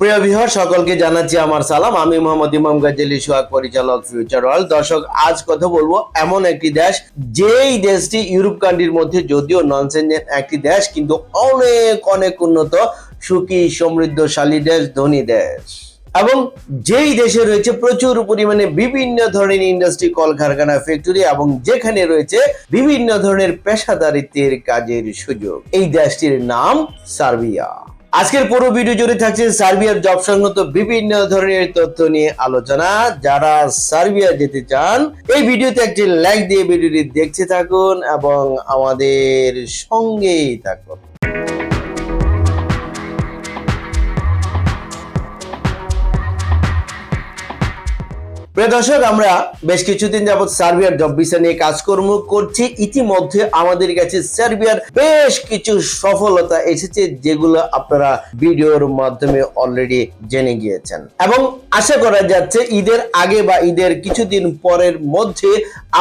প্রিয় বিহার সকলকে জানাচ্ছি আমার সালাম। আমি মোহাম্মদ ইমাম গাজেলি সোহাগ পরিচালক ফিউচার ওয়ার্ল্ড দর্শক, আজ কথা বলব এমন একটি দেশ, যেই দেশটি ইউরোপ কান্ট্রির মধ্যে যদিও নন একটি দেশ, কিন্তু অনেক অনেক উন্নত, সুখী, সমৃদ্ধশালী দেশ, ধনী দেশ। এবং যেই দেশে রয়েছে প্রচুর পরিমাণে বিভিন্ন ধরনের ইন্ডাস্ট্রি কলকারখানা ফ্যাক্টরি এবং যেখানে রয়েছে বিভিন্ন ধরনের পেশাদারিত্বের কাজের সুযোগ। এই দেশটির নাম সার্বিয়া। আজকের পুরো ভিডিও জুড়ে থাকছে সার্বিয়ার জব সংক্রান্ত বিভিন্ন ধরনের তথ্য নিয়ে আলোচনা। যারা সার্বিয়া যেতে চান, এই ভিডিওতে একটি লাইক দিয়ে ভিডিওটি দেখতে থাকুন এবং আমাদের সঙ্গেই থাকুন। প্রিয় দর্শক, আমরা বেশ কিছুদিন যাবৎ সার্বিয়ার জব ভিসা নিয়ে কাজকর্ম করছি। ইতিমধ্যে আমাদের কাছে সার্বিয়ার বেশ কিছু সফলতা এসেছে, যেগুলো আপনারা ভিডিওর মাধ্যমে অলরেডি জেনে গিয়েছেন। এবং আশা করা যাচ্ছে, ঈদের আগে বা ঈদের কিছুদিন পরের মধ্যে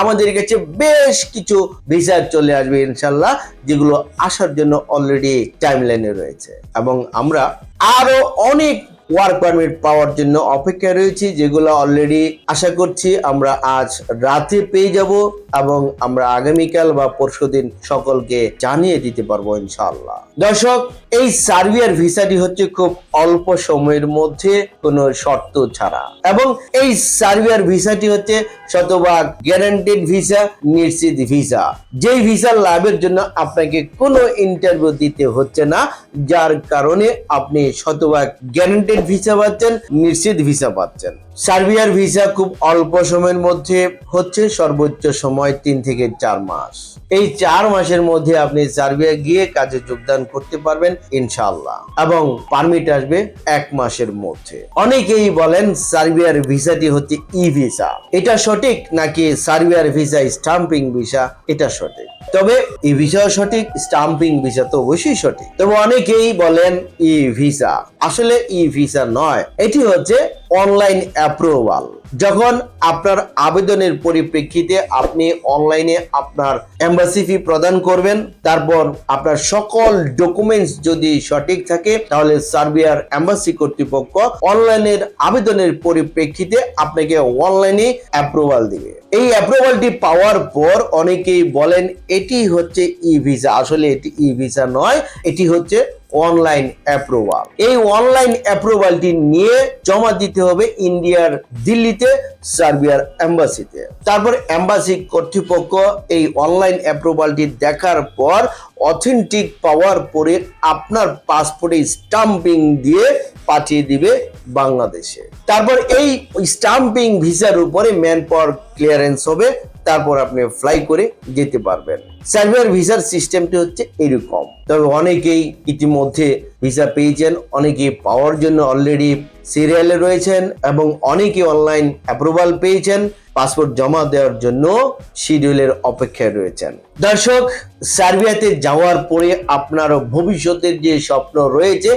আমাদের কাছে বেশ কিছু ভিসা চলে আসবে ইনশাল্লাহ যেগুলো আসার জন্য অলরেডি টাইম লাইনে রয়েছে। এবং আমরা আরও অনেক ওয়ার্ক পারমিট পাওয়ার জন্য অপেক্ষা রয়েছি, যেগুলো অলরেডি আশা করছি আমরা আজ রাতে পেয়ে যাব এবং আমরা আগামীকাল বা পরশুদিন সকলকে জানিয়ে দিতে পারব ইনশাআল্লাহ। দর্শক, এই সার্বিয়ার ভিসাটি হচ্ছে খুব অল্প সময়ের মধ্যে কোনো শর্ত ছাড়া এবং এই সার্বিয়ার ভিসাটি হচ্ছে শতভাগ গ্যারান্টেড ভিসা, নিশ্চিত ভিসা। যেই ভিসা লাভের জন্য আপনাকে কোনো ইন্টারভিউ দিতে হচ্ছে না, যার কারণে আপনি শতভাগ গ্যারান্টেড ভিসা পাচ্ছেন, নিশ্চিত ভিসা পাচ্ছেন। সার্বিয়ার ভিসা খুব অল্প সময়ের মধ্যে হচ্ছে, সর্বোচ্চ সময় তিন থেকে চার মাস। এই চার মাসের মধ্যে আপনি সার্বিয়া গিয়ে কাজে যোগদান করতে পারবেন, ইনশাআল্লাহ। এবং পারমিট আসবে এক মাসের মধ্যে। অনেকেই বলেন সার্বিয়ার ভিসাটি হচ্ছে ই ভিসা এটা সঠিক নাকি সার্বিয়ার ভিসা স্টাম্পিং ভিসা? এটা সঠিক। তবে ই ভিসা সঠিক, স্টাম্পিং ভিসা তো অবশ্যই সঠিক। তবে অনেকেই বলেন ই ভিসা আসলে ই ভিসা নয়, এটি হচ্ছে অনলাইন অ্যাপ্রুভাল। যখন আপনার আবেদনের পরিপ্রেক্ষিতে আপনি অনলাইনে আপনার এম্বাসি ফি প্রদান করবেন, তারপর আপনার সকল ডকুমেন্টস যদি সঠিক থাকে, তাহলে সার্বিয়ার এম্বাসি কর্তৃপক্ষ অনলাইনের আবেদনের পরিপ্রেক্ষিতে আপনাকে অনলাইনে অ্যাপ্রুভাল দিবে। এই অ্যাপ্রুভালটি পাওয়ার পর অনেকেই বলেন, এটি হচ্ছে ই ভিসা আসলে এটি ই ভিসা নয়, এটি হচ্ছে অনলাইন অ্যাপ্রুভাল এই অনলাইন অ্যাপ্রুভালটি নিয়ে জমা দিতে হবে ইন্ডিয়ার দিল্লিতে, সার্বিয়ার অ্যাম্বাসিতে তারপর এম্বাসি কর্তৃপক্ষ এই অনলাইন অ্যাপ্রুভালটি দেখার পর অথেন্টিক পাওয়ার পরে আপনার পাসপোর্টে স্টাম্পিং দিয়ে পাঠিয়ে দিবে বাংলাদেশে। তারপর এই স্টাম্পিং ভিসার উপরে ম্যান পাওয়ার ক্লিয়ারেন্স হবে, তারপর আপনি ফ্লাই করে যেতে পারবেন। সার্বিয়ার ভিসার সিস্টেমটি হচ্ছে এরকম। তবে অনেকেই ইতিমধ্যে ভিসা পেয়েছেন, অনেকে পাওয়ার জন্য অলরেডি সিরিয়ালে রয়েছেন এবং অনেকে অনলাইন অ্যাপ্রুভাল পেয়েছেন পাসপোর্ট জমা দেওয়ার জন্য শিডিউলের অপেক্ষায় রয়েছেন। দর্শক, সার্বিয়াতে যাওয়ার পরে আপনার ভবিষ্যতের যে স্বপ্ন রয়েছে,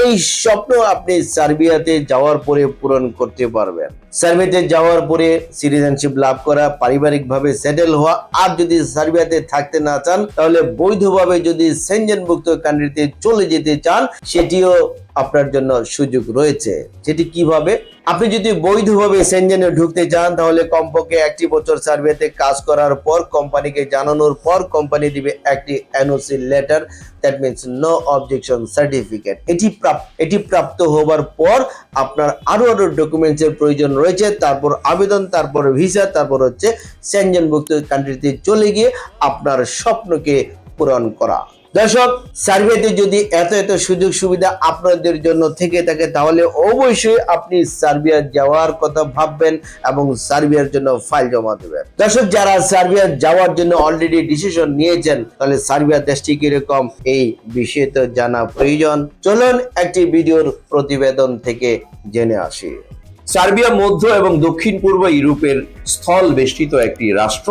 এই স্বপ্ন আপনি সার্বিয়াতে যাওয়ার পরে পূরণ করতে পারবেন। সার্বিয়াতে যাওয়ার পরে সিটিজেনশিপ লাভ করা, পারিবারিকভাবে সেটেল হওয়া, আর যদি সার্বিয়াতে থাকতে না চান তাহলে বৈধভাবে যদি সেনজেনভুক্ত কান্ট্রিতে চলে যেতে চান সেটিও আপনার জন্য সুযোগ রয়েছে। সেটি কীভাবে? আপনি যদি বৈধভাবে সেনজেনে ঢুকতে চান, তাহলে কমপক্ষে একটি বছর সার্ভেতে কাজ করার পর কোম্পানিকে জানানোর পর কোম্পানি দিবে একটি NOC letter that means no objection certificate এটি প্রাপ্ত এটি প্রাপ্ত হবার পর আপনার আরও আরও ডকুমেন্টসের প্রয়োজন রয়েছে, তারপর আবেদন, তারপর ভিসা তারপর হচ্ছে সেনজেনভুক্ত কান্ট্রিতে চলে গিয়ে আপনার স্বপ্নকে পূরণ করা। দর্শক, সার্ভেতে যদি এত এত সুযোগ সুবিধা আপনাদের জন্য থেকে থাকে, তাহলে অবশ্যই আপনি সার্বিয়া যাওয়ার কথা ভাববেন এবং সার্বিয়ার জন্য ফাইল জমা দেবেন। দর্শক, যারা সার্বিয়া যাওয়ার জন্য অলরেডি ডিসিশন নিয়েছেন, তাহলে সার্বিয়া দেশটি কীরকম, এই বিষয়ে তো জানা প্রয়োজন। চলুন একটি ভিডিওর প্রতিবেদন থেকে জেনে আসি। সার্বিয়া মধ্য এবং দক্ষিণ পূর্ব ইউরোপের স্থল বেষ্টিত একটি রাষ্ট্র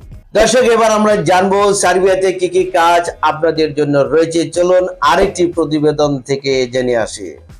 দর্শক, এবার আমরা জানব সার্বিয়াতে কি কি কাজ আপনাদের জন্য রয়েছে। চলুন আরেকটি প্রতিবেদন থেকে জেনে আসি।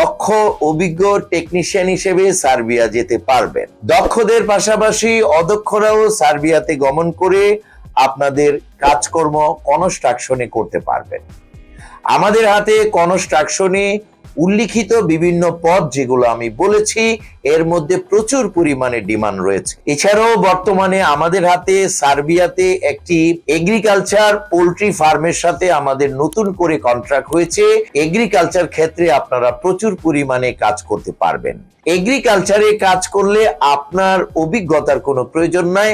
দক্ষ, অভিজ্ঞ টেকনিশিয়ান হিসেবে সার্বিয়া যেতে পারবেন। দক্ষদের পাশাপাশি অদক্ষরাও সার্বিয়াতে গমন করে আপনাদের কাজকর্ম কনস্ট্রাকশনে করতে পারবেন। আমাদের হাতে কনস্ট্রাকশনে উল্লিখিত বিভিন্ন পদ যেগুলো আমি বলেছি এর মধ্যে প্রচুর পরিমাণে ডিমান্ড রয়েছে। এছাড়াও বর্তমানে আমাদের হাতে সার্বিয়াতে একটি এগ্রিকালচার পোল্ট্রি ফার্মের সাথে আমাদের নতুন করে কন্ট্রাক্ট হয়েছে। এগ্রিকালচার ক্ষেত্রে আপনারা প্রচুর পরিমাণে কাজ করতে পারবেন। এগ্রিকালচারে কাজ করলে আপনার অভিজ্ঞতার কোনো প্রয়োজন নাই।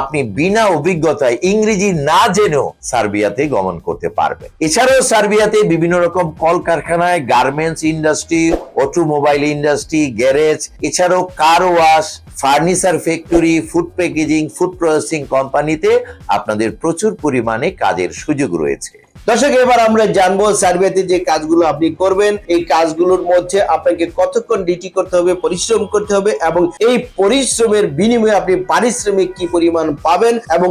আপনি বিনা অভিজ্ঞতায় ইংরেজি না জেনেও সার্বিয়াতে গমন করতে পারবেন। এছাড়াও সার্বিয়াতে বিভিন্ন রকম কলকারখানায় garments industry automobile industry garage এছাড়াও car wash furniture factory food packaging food processing কোম্পানিতে আপনাদের প্রচুর পরিমাণে কাজের সুযোগ রয়েছে। দর্শক, এবার আমরা জানব সার্ভেতে যে কাজগুলো আপনি করবেন, এই কাজগুলোর মধ্যে আপনাকে কতক্ষণ ডিউটি করতে হবে, পরিশ্রম করতে হবে এবং এই পরিশ্রমের বিনিময়ে আপনি পারিশ্রমিক কি পরিমাণ পাবেন এবং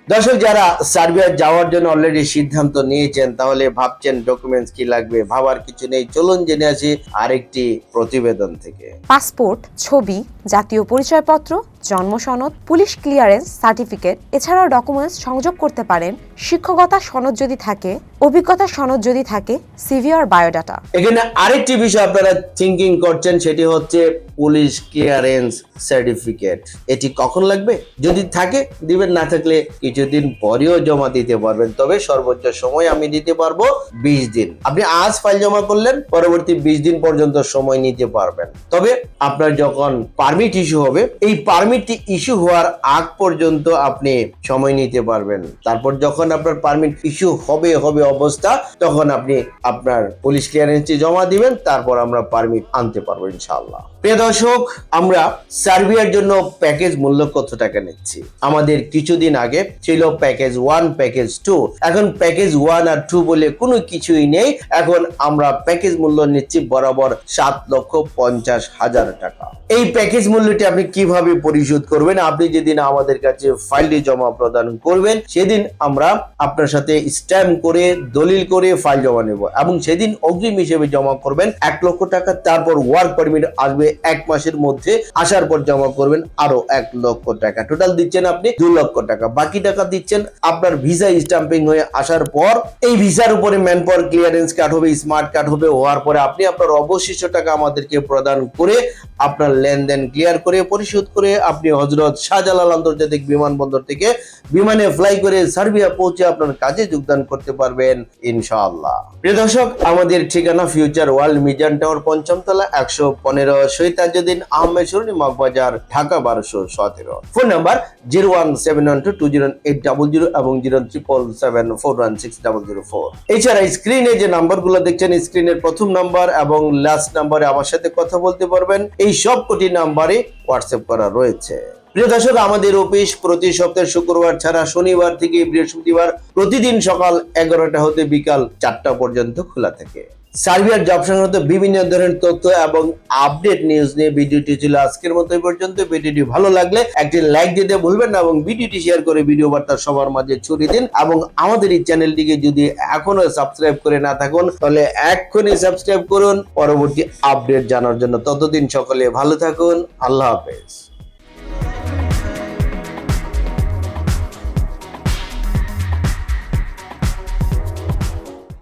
দর্শক যারা সার্বিয়া যাওয়ার জন্য অলরেডি সিদ্ধান্ত নিয়েছেন তাহলে ভাবছেন ডকুমেন্টস কি লাগবে? ভাবার কিছু নেই। চলুন জেনে আসি আরেকটি প্রতিবেদন থেকে। পাসপোর্ট ছবি জাতীয় পরিচয়পত্র জন্ম সনদ পুলিশ ক্লিয়ারেন্স সার্টিফিকেট এছাড়াও ডকুমেন্টস সংযোগ করতে পারেন। শিক্ষকতা সনদ যদি থাকে অভিজ্ঞতা সনদ যদি থাকে সিভি আর বায়োডাটা এখানে আরেকটি বিষয় আপনারা থিঙ্কিং করছেন সেটি হচ্ছে পুলিশ ক্লিয়ারেন্স সার্টিফিকেট এটি কখন লাগবে? যদি থাকে দিবেন না থাকলে কিছুদিন পরেও জমা দিতে পারবেন, তবে সর্বোচ্চ সময় আমি দিতে পারব বিশ দিন। আপনি আজ ফাইল জমা করলেন, পরবর্তী বিশ দিন পর্যন্ত সময় নিতে পারবেন। তবে আপনার যখন পারমিট ইস্যু হবে, এই পারমিটটি ইস্যু হওয়ার আগ পর্যন্ত আপনি সময় নিতে পারবেন। তারপর যখন আপনার পারমিট ইস্যু হবে হবে অবস্থা, তখন আপনি আপনার পুলিশ ক্লিয়ারেন্সটি জমা দিবেন, তারপর আমরা পারমিট আনতে পারব ইনশাআল্লাহ। প্রিয় দর্শক, আমরা সার্বিয়ার জন্য প্যাকেজ মূল্য কত টাকা নিচ্ছি। আমাদের কিছুদিন আগে ছিল প্যাকেজ ওয়ান প্যাকেজ টু এখন প্যাকেজ ওয়ান আর টু বলে কোনো কিছুই নেই। এখন আমরা প্যাকেজ মূল্য নিচ্ছি বরাবর সাত লক্ষ পঞ্চাশ হাজার টাকা। এই প্যাকেজ মূল্যটি আপনি কীভাবে পরিশোধ করবেন? আপনি যেদিন আমাদের কাছে ফাইলটি জমা প্রদান করবেন, সেদিন আমরা আপনার সাথে স্ট্যাম্প করে, দলিল করে ফাইল জমা নেব এবং সেদিন অগ্রিম হিসেবে জমা করবেন এক লক্ষ টাকা। তারপর ওয়ার্ক পারমিট আসবে এক মাসের মধ্যে। আসার পর জমা করবেন আরও এক লক্ষ টাকা। টোটাল দিচ্ছেন আপনি দু লক্ষ টাকা। বাকি টাকা দিচ্ছেন আপনার ভিসা স্ট্যাম্পিং হয়ে আসার পর। এই ভিসার উপরে ম্যান পাওয়ার ক্লিয়ারেন্স কার্ড হবে স্মার্ট কার্ড হবে। হওয়ার পরে আপনি আপনার অবশিষ্ট টাকা আমাদেরকে প্রদান করে আপনার লেনদেন ক্লিয়ার করে, পরিশোধ করে আপনি হজরত শাহজালাল আন্তর্জাতিক বিমানবন্দর থেকে বিমানে ফ্লাই করে সার্বিয়া পৌঁছে আপনার কাজে যোগদান করতে পারবেন, ইনশাআল্লাহ। প্রিয় দর্শক, আমাদের ঠিকানা ফিউচার ওয়ার্ল্ড মিজান টাওয়ার পঞ্চম তলা একশো পনেরো শহীদ তাজুদ্দিন আহমেদ সরুনি মগবাজার, ঢাকা, বারোশো সতেরো। Phone number zero one seven one two two zero eight double zero এবং zero triple seven four one six double zero four. এছাড়া স্ক্রিনে যে নাম্বারগুলো দেখছেন স্ক্রিনের প্রথম নাম্বার এবং লাস্ট নাম্বারে আমার সাথে কথা বলতে পারবেন, এই সব কোটি নাম্বারে হোয়াটসঅ্যাপ করা রয়েছে। প্রিয় দর্শক, আমাদের অফিস প্রতি সপ্তাহে শুক্রবার ছাড়া শনিবার থেকে বৃহস্পতিবার প্রতিদিন সকাল এগারোটা হতে বিকাল চারটা পর্যন্ত খোলা থাকে। সার্বিয়ার জব সংক্রান্ত বিভিন্ন ধরনের তথ্য এবং আপডেট নিউজ নিয়ে ভিডিওটি ছিল আজকের মতো পর্যন্ত। ভিডিওটি ভালো লাগলে একটি লাইক দিতে ভুলবেন না এবং ভিডিওটি শেয়ার করে ভিডিও বার্তা সবার মাঝে ছড়িয়ে দিন এবং আমাদের এই চ্যানেলটিকে যদি এখনও সাবস্ক্রাইব করে না থাকুন, তাহলে এক্ষুনি সাবস্ক্রাইব করুন। পরবর্তী আপডেট জানার জন্য ততদিন সকলে ভালো থাকুন। আল্লাহ হাফেজ।